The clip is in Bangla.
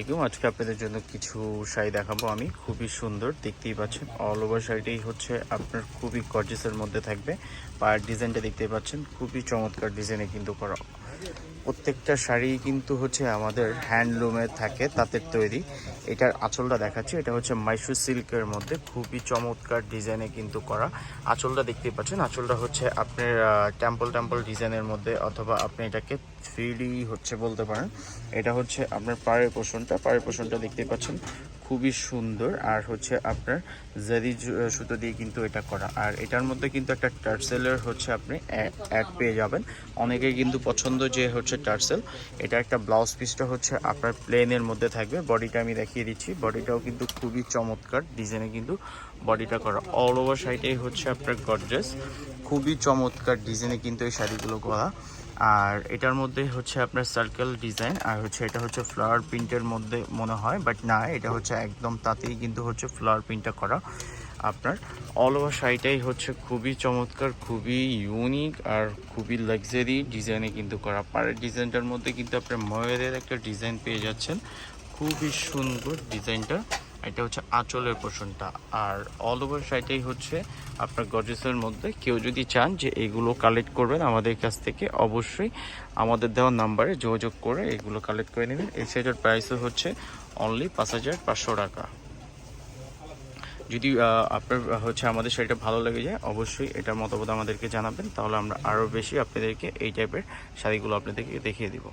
আজকে আপনাদের জন্য কিছু শাড়ি দেখাবো আমি। খুবই সুন্দর, দেখতেই পাচ্ছেন। অল ওভার শাড়িটাই হচ্ছে আপনার খুবই গর্জেসের মধ্যে থাকবে। পায়ের ডিজাইনটা দেখতেই পাচ্ছেন। খুবই চমৎকার ডিজাইনে কিন্তু করা। প্রত্যেকটা শাড়ি কিন্তু হচ্ছে আমাদের হ্যান্ডলুমে থাকে তাঁতের তৈরি। এটার আঁচলটা দেখাচ্ছি। এটা হচ্ছে মাইসুর সিল্কের মধ্যে। খুবই চমৎকার ডিজাইনে কিন্তু করা। আঁচলটা দেখতেই পাচ্ছেন। আঁচলটা হচ্ছে আপনার টেম্পল টেম্পল ডিজাইনের মধ্যে অথবা আপনি এটাকে থ্রি হচ্ছে বলতে পারেন। এটা হচ্ছে আপনার পায়ের পোষণটা। পায়ের পোষণটা দেখতেই পাচ্ছেন। খুবই সুন্দর। আর হচ্ছে আপনার জারি সুতো দিয়ে কিন্তু এটা করা। আর এটার মধ্যে কিন্তু একটা টার্সেলের হচ্ছে আপনি অ্যাড পেয়ে যাবেন। অনেকেই কিন্তু পছন্দ যে হচ্ছে টার্সেল। এটা একটা ব্লাউজ পিসটা হচ্ছে আপনার প্লেনের মধ্যে থাকবে। বডিটা আমি দেখিয়ে দিচ্ছি। বডিটাও কিন্তু খুবই চমৎকার। ডিজাইনে কিন্তু বডিটা করা। অল ওভার সাইডেই হচ্ছে আপনার গর্জেস খুবই চমৎকার ডিজাইনে কিন্তু এই শাড়িগুলো করা আর এটার মধ্যে হচ্ছে আপনার সার্কেল ডিজাইন আর হচ্ছে এটা হচ্ছে ফ্লাওয়ার প্রিন্টের মধ্যে মনে হয় বাট না, এটা হচ্ছে একদম তাতেই কিন্তু হচ্ছে ফ্লাওয়ার প্রিন্টটা করা আপনার। অল ওভার শাড়িটাই হচ্ছে খুবই চমৎকার, খুবই ইউনিক আর খুবই লাক্সারি ডিজাইনে কিন্তু করা। পাড়ের ডিজাইনটার মধ্যে কিন্তু আপনার ময়ূরের একটা ডিজাইন পেয়ে যাচ্ছেন। খুবই সুন্দর ডিজাইনটা এটা হচ্ছে আঁচলের পোষণটা। আর অল ওভার সাইডটাই হচ্ছে আপনার গর্জেসের মধ্যে কেউ যদি চান যে এগুলো কালেক্ট করবেন, আমাদের কাছ থেকে অবশ্যই আমাদের দেওয়া নাম্বারে যোগাযোগ করে এগুলো কালেক্ট করে নেবেন। এই সাইডের প্রাইসও হচ্ছে অনলি পাঁচ হাজার পাঁচশো টাকা। যদি আপনার হচ্ছে আমাদের শাড়িটা ভালো লেগে যায়, অবশ্যই এটার মতামত আমাদেরকে জানাবেন, তাহলে আমরা আরও বেশি আপনাদেরকে এই টাইপের শাড়িগুলো আপনাদেরকে দেখিয়ে দিব।